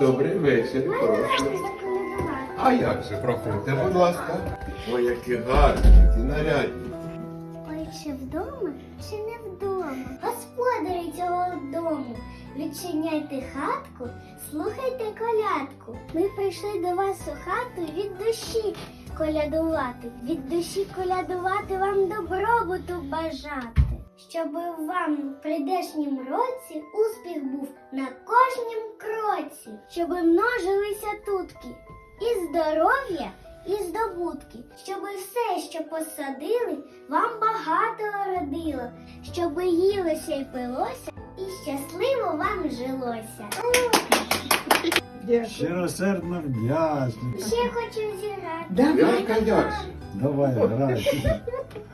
Добрий вечір, прошу. А як же, проходьте, будь ласка. Ой, які гарні, які нарядні. Ой, чи вдома, чи не вдома? Господарі цього дому, відчиняйте хатку, слухайте колядку. Ми прийшли до вас у хату від душі колядувати, від душі колядувати вам добробуту бажати. Щоб вам в прийдешнім році успіх був на кожнім кроці, щоб множилися тутки і здоров'я, і здобутки, щоб все, що посадили, вам багато родило, щоб їлося і пилося, і щасливо вам жилося. Щиросердно вдячний. Ще хочу зіграти. Як? Давай, грай.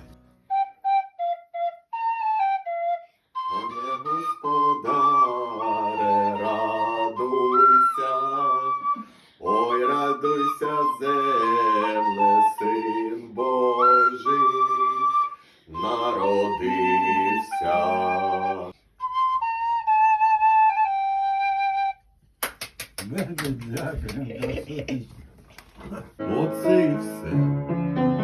Дякую. Оце і все.